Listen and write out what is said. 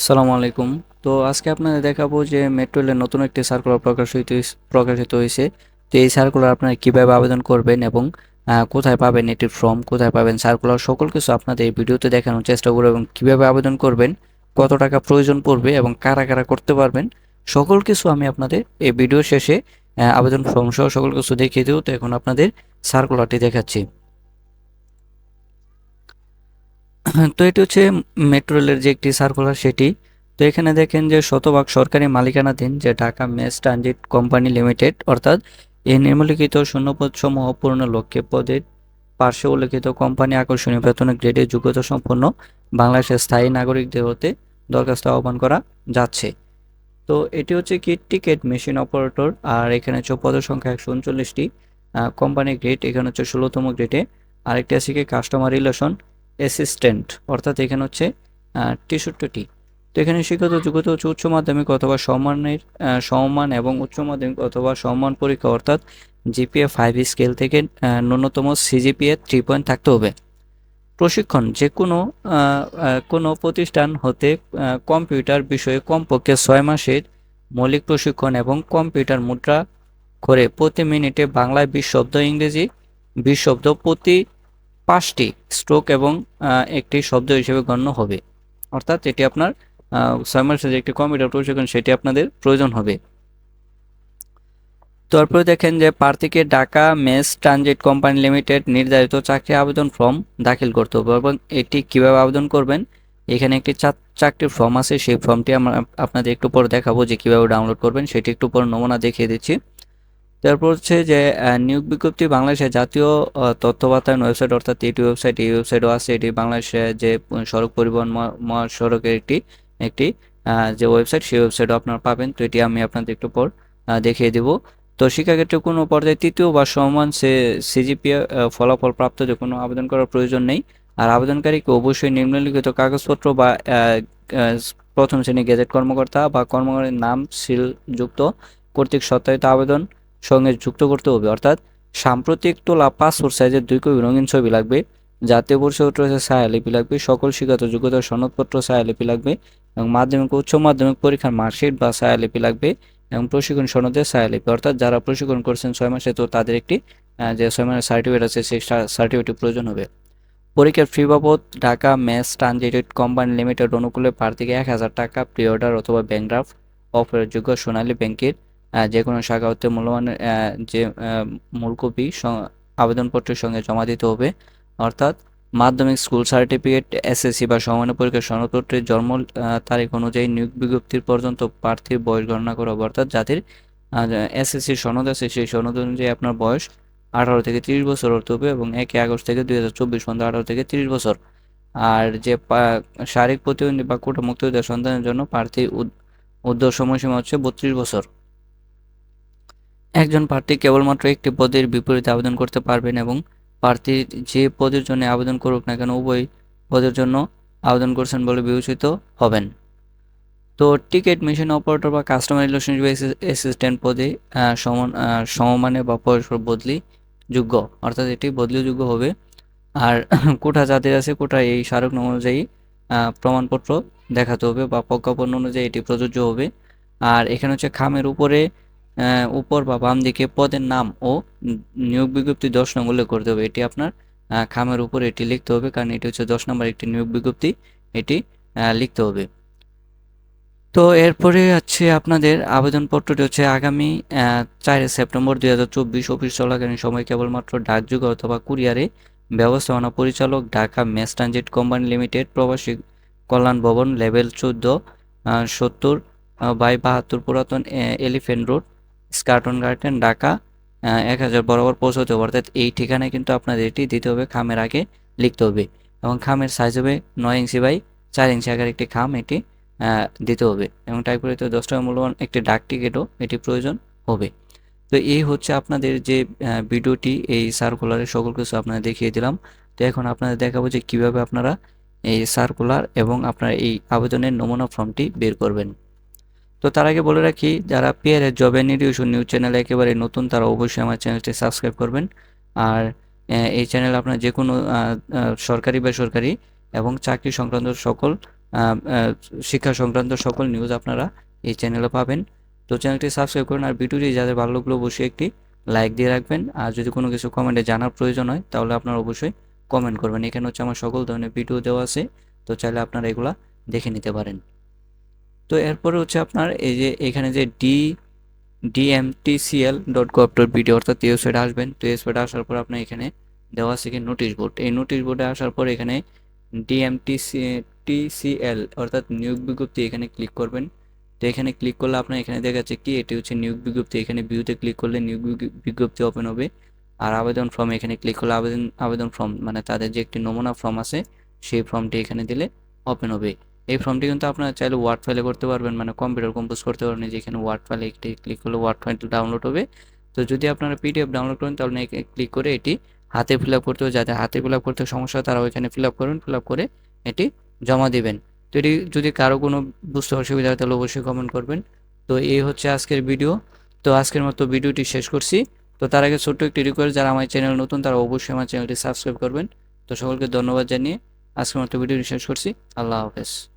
আসসালামু আলাইকুম। তো আজকে আপনাদের দেখাবো যে মেট্রো রেলের নতুন একটি সার্কুলার প্রকাশিত প্রকাশিত হয়েছে তো এই সার্কুলার আপনারা কীভাবে আবেদন করবেন এবং কোথায় পাবেন এটির ফর্ম কোথায় পাবেন সার্কুলার সকল কিছু আপনাদের এই ভিডিওতে দেখানোর চেষ্টা করব এবং কীভাবে আবেদন করবেন, কত টাকা প্রয়োজন পড়বে এবং কারা কারা করতে পারবেন, সকল কিছু আমি আপনাদের এই ভিডিও শেষে আবেদন ফর্ম সহ সকল কিছু দেখিয়ে দেবো। তো এখন আপনাদের সার্কুলারটি দেখাচ্ছি। তো এটি হচ্ছে মেট্রো রেলের যে একটি সার্কুলার সেটি। তো এখানে দেখেন যে শতভাগ সরকারি মালিকানাধীন যে Dhaka mass transit company limited, অর্থাৎ এই নিম্নলিখিত শূন্যপদ সমূহ পূর্ণ লক্ষ্যে পদের পার্শ্বে উল্লেখিত কোম্পানি আকর্ষণীয় বেতনের গ্রেডে যোগ্যতা সম্পন্ন বাংলাদেশের স্থায়ী নাগরিকদের হতে দরখাস্ত আহ্বান করা যাচ্ছে। তো এটি হচ্ছে কি টিকিট মেশিন অপারেটর, আর এখানে হচ্ছে পদের সংখ্যা একশো উনচল্লিশটি কোম্পানি গ্রেড, এখানে হচ্ছে ষোলোতম গ্রেডে। আরেকটি আছে কি কাস্টমার রিলেশন অ্যাসিস্ট্যান্ট অর্থাৎ এখানে হচ্ছে তেষট্টিটি তো এখানে শিক্ষিত, যোগ্যতা হচ্ছে উচ্চ মাধ্যমিক অথবা সম্মানের সমমান এবং উচ্চ মাধ্যমিক অথবা সম্মান পরীক্ষা, অর্থাৎ জিপিএ ফাইভ স্কেল থেকে ন্যূনতম সিজিপিএ থ্রি পয়েন্ট থাকতে হবে। প্রশিক্ষণ যে কোনো কোনো প্রতিষ্ঠান হতে কম্পিউটার বিষয়ে কমপক্ষে ছয় মাসের মৌলিক প্রশিক্ষণ এবং কম্পিউটার মুদ্রা করে প্রতি মিনিটে বাংলায় বিশ শব্দ, ইংরেজি বিশ শব্দ প্রতি পাঁচটি স্ট্রোক এবং একটি শব্দ হিসেবে গণ্য হবে। অর্থাৎ এটি আপনার মাসের যে একটি কম্পিউটার প্রশিক্ষণ সেটি আপনাদের প্রয়োজন হবে। তারপরে দেখেন যে প্রার্থীকে Dhaka mass transit company limited নির্ধারিত চাকরি আবেদন ফর্ম দাখিল করতে হবে এবং এটি কীভাবে আবেদন করবেন, এখানে একটি চাকরির ফর্ম আছে, সেই ফর্মটি আমরা আপনাদের একটু পরে দেখাবো যে কীভাবে ডাউনলোড করবেন, সেটি একটু পরে নমুনা দেখিয়ে দিচ্ছি। তারপর হচ্ছে যে নিয়োগ বিজ্ঞপ্তি বাংলাদেশের জাতীয় আহ, তথ্য বাতায়ন ওয়েবসাইট অর্থাৎ এটি ওয়েবসাইট এই ওয়েবসাইটও আছে। এটি বাংলাদেশের যে সড়ক পরিবহন মহা- মহাসড়কের একটি একটি যে ওয়েবসাইট সেই ওয়েবসাইটও আপনারা পাবেন। তো এটি আমি আপনাদের একটু পর দেখিয়ে দেব। তো শিক্ষাক্ষেত্রে কোনো পর্যায়ে তৃতীয় বা সমান সে সিজিপিএ ফলাফল প্রাপ্ত যে কোনো আবেদন করার প্রয়োজন নেই। আর আবেদনকারীকে অবশ্যই নিম্নলিখিত কাগজপত্র বা প্রথম শ্রেণি গেজেট কর্মকর্তা বা কর্মকর্তার নাম সিলযুক্ত কর্তৃক সত্যায়িত আবেদন সঙ্গে যুক্ত করতে হবে। অর্থাৎ সাম্প্রতিক তোলা পাসপোর্ট সাইজের দুই কপি রঙিন ছবি লাগবে, জাতীয় পরিচয়পত্র ছায়ালিপি লাগবে, সকল শিক্ষাগত যোগ্যতার সনদপত্র ছায়ালিপি লাগবে এবং মাধ্যমিক উচ্চ মাধ্যমিক পরীক্ষার মার্কশিট বা ছায়ালিপি লাগবে এবং প্রশিক্ষণ সনদের ছায়ালিপি। অর্থাৎ যারা প্রশিক্ষণ করছেন ছয় মাসে তো তাদের একটি যে ছয় মাসের সার্টিফিকেট আছে সেই সার্টিফিকেট প্রয়োজন হবে। পরীক্ষার ফি বাবদ ঢাকা মেস ট্রানজিটেড কোম্পানি লিমিটেড অনুকূলে প্রার্থীকে এক হাজার টাকা প্রি অর্ডার অথবা ব্যাংক অফারের যোগ্য সোনালী ব্যাংকের যে কোনো শাখা হতে মূল্যবানের যে আহ, মূল কপি স- আবেদনপত্রের সঙ্গে জমা দিতে হবে। অর্থাৎ মাধ্যমিক স্কুল সার্টিফিকেট এসএসসি বা সমান্য পরীক্ষার সনদপত্রের জন্ম তারিখ অনুযায়ী নিয়োগ বিজ্ঞপ্তির পর্যন্ত প্রার্থীর বয়স গণনা করা হবে। অর্থাৎ যাদের এসএসসির সনদ আছে সেই সনদ অনুযায়ী আপনার বয়স আঠারো থেকে তিরিশ বছর হতে হবে এবং একই আগস্ট থেকে দুই হাজার চব্বিশ পর্যন্ত আঠারো থেকে তিরিশ বছর। আর যে শারীরিক প্রতিবন্ধী বা কোটা মুক্তিযোদ্ধা সন্তানের জন্য প্রার্থী উদ্যোগ সময়সীমা হচ্ছে বত্রিশ বছর। একজন প্রার্থী কেবলমাত্র একটি পদের বিপরীতে আবেদন করতে পারবেন এবং প্রার্থী যে পদের জন্য আবেদন করুক না কেন উভয় পদের জন্য আবেদন করছেন বলে বিবেচিত হবেন। তো টিকিট মেশিন অপারেটর বা কাস্টমার রিলেশনশিপ অ্যাসিস্ট্যান্ট পদে সমান সমমানে বা পরস্পর বদলি যোগ্য, অর্থাৎ এটি বদলিযোগ্য হবে। আর কোটা যাদের আছে, কোটা এই স্মারক অনুযায়ী প্রমাণপত্র দেখাতে হবে বা প্রজ্ঞাপন অনুযায়ী এটি প্রযোজ্য হবে। আর এখানে হচ্ছে খামের উপরে উপর বা বাম দিকে পদের নাম ও নিয়োগ বিজ্ঞপ্তি দশ নং উল্লেখ করতে হবে। এটি আপনার খামের উপর এটি লিখতে হবে কারণ এটি হচ্ছে দশ নম্বর একটি নিয়োগ বিজ্ঞপ্তি। এটি লিখতে হবে। তো এরপরে হচ্ছে আপনাদের আবেদনপত্রটি হচ্ছে আগামী চার সেপ্টেম্বর দুই হাজার চব্বিশ অফিস চলাকালীন সময় কেবলমাত্র ডাকযোগে অথবা কুরিয়ারে ব্যবস্থাপনা পরিচালক Dhaka mass transit company limited Probashi Kallyan Bhaban level চোদ্দ সত্তর বাই বাহাত্তর পুরাতন elephant road Eskaton garden Dhaka এক হাজার বরাবর পৌঁছতে হবে। অর্থাৎ এই ঠিকানায় কিন্তু আপনাদের এটি দিতে হবে, খামের আগে লিখতে হবে। এবং খামের সাইজ হবে নয় ইঞ্চি বাই চার ইঞ্চি আকার একটি খাম এটি দিতে হবে। এবং টাইপ করে দশ টাকা মূল্যবান একটি ডাক টিকিটও এটি প্রয়োজন হবে। তো এই হচ্ছে আপনাদের যে ভিডিওটি, এই সার্কুলারের সকল কিছু আপনাদের দেখিয়ে দিলাম। তো এখন আপনাদের দেখাবো যে কীভাবে আপনারা এই সার্কুলার এবং আপনার এই আবেদনের নমুনা ফর্মটি বের করবেন। তো তার আগে বলে রাখি, যারা পিয়ারের জব অ্যান্ড নিউজ চ্যানেল একেবারে নতুন, তারা অবশ্যই আমার চ্যানেলটি সাবস্ক্রাইব করবেন। আর এই চ্যানেল আপনার যে কোনো সরকারি বেসরকারি এবং চাকরি সংক্রান্ত সকল শিক্ষা সংক্রান্ত সকল নিউজ আপনারা এই চ্যানেলে পাবেন। তো চ্যানেলটি সাবস্ক্রাইব করুন আর ভিডিওটি যাদের ভালো লাগল অবশ্যই একটি লাইক দিয়ে রাখবেন। আর যদি কোনো কিছু কমেন্টে জানার প্রয়োজন হয়, তাহলে আপনারা অবশ্যই কমেন্ট করবেন। এখানে হচ্ছে আমার সকল ধরনের ভিডিও দেওয়া আছে, তো চাইলে আপনারা এগুলা দেখে নিতে পারেন। তো এরপরে হচ্ছে আপনার এই যে এখানে যে D DMTCL dot gov dot BD অর্থাৎ ওয়েবসাইটে আসবেন। তো ওয়েবসাইটে আসার পর আপনার এখানে দেওয়া আছে কি নোটিশ বোর্ড এই নোটিশ বোর্ডে আসার পর এখানে ডিএমটিসি টিসিএল অর্থাৎ নিয়োগ বিজ্ঞপ্তি এখানে ক্লিক করবেন। তো এখানে ক্লিক করলে আপনার এখানে দেখা যাচ্ছে কি এটি হচ্ছে নিয়োগ বিজ্ঞপ্তি। এখানে ভিউতে ক্লিক করলে নিয়োগ বিজ্ঞ- বিজ্ঞপ্তি ওপেন হবে। আর আবেদন ফর্ম এখানে ক্লিক করলে আবেদন আবেদন ফর্ম মানে তাদের যে একটি নমুনা ফর্ম আছে, সেই ফর্মটি এখানে দিলে ওপেন হবে। এই ফর্মটি কিন্তু আপনারা চাইলে ওয়ার্ড ফাইলে করতে পারবেন। মানে কম্পিউটার কম্পোজ করতে পারবেন। এই যে এখানে ওয়ার্ড ফাইলে একটি ক্লিক করলে ওয়ার্ড ফাইল ডাউনলোড হবে। তো যদি আপনারা পিডিএফ ডাউনলোড করেন, তাহলে ক্লিক করে এটি হাতে ফিল আপ করতে হবে। যাতে হাতে ফিল আপ করতে সমস্যা তারাও এখানে ফিল আপ করবেন ফিল আপ করে এটি জমা দিবেন। তো এটি যদি কারও কোনো বুঝতে অসুবিধা হয়, তাহলে অবশ্যই কমেন্ট করবেন। তো এই হচ্ছে আজকের ভিডিও তো আজকের মতো ভিডিওটি শেষ করছি। তো তার আগে ছোট্ট একটি রিকোয়েস্ট যারা আমার চ্যানেল নতুন, তারা অবশ্যই আমার চ্যানেলটি সাবস্ক্রাইব করবেন। তো সকলকে ধন্যবাদ জানিয়ে আজকের মতো ভিডিওটি শেষ করছি। আল্লাহ হাফেজ।